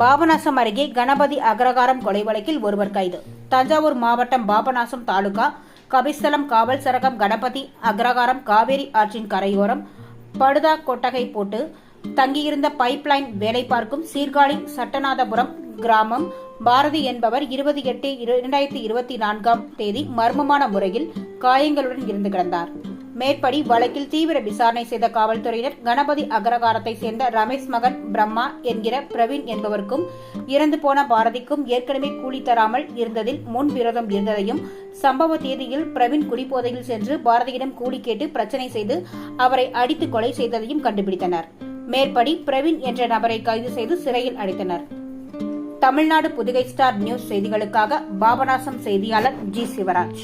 பாபநாசம் அருகே கணபதி அக்ரகாரம் கொலை வழக்கில் ஒருவர் கைது. தஞ்சாவூர் மாவட்டம் பாபநாசம் தாலுகா கபிஸ்தலம் காவல் சரகம் கணபதி அக்ரகாரம் காவேரி ஆற்றின் கரையோரம் படுதா கொட்டகை போட்டு தங்கியிருந்த பைப்லைன் வேலை பார்க்கும் சீர்காழி சட்டநாதபுரம் கிராமம். பாரதி என்பவர் இருபது எட்டு இரண்டாயிரத்தி இருபத்தி நான்காம் தேதி மர்மமான முறையில் காயங்களுடன் இருந்து கிடந்தார். மேற்படி வழக்கில் தீவிர விசாரணை செய்த காவல்துறையினர் கணபதி அகரகாரத்தை சேர்ந்த ரமேஷ் மகன் பிரம்மா என்கிற பிரவீன் என்பவருக்கும் இறந்து போன பாரதிக்கும் ஏற்கனவே கூலி தராமல் இருந்ததில் முன் விரோதம் இருந்ததையும் சம்பவ தேதியில் பிரவீன் குடிபோதையில் சென்று பாரதியிடம் கூலி கேட்டு பிரச்சனை செய்து அவரை அடித்து கொலை செய்ததையும் கண்டுபிடித்தனர். மேற்படி பிரவீன் என்ற நபரை கைது செய்து சிறையில் அடைத்தனர். தமிழ்நாடு புதுகை ஸ்டார் நியூஸ் செய்திகளுக்காக பாபநாசம் செய்தியாளர் ஜி சிவராஜ்.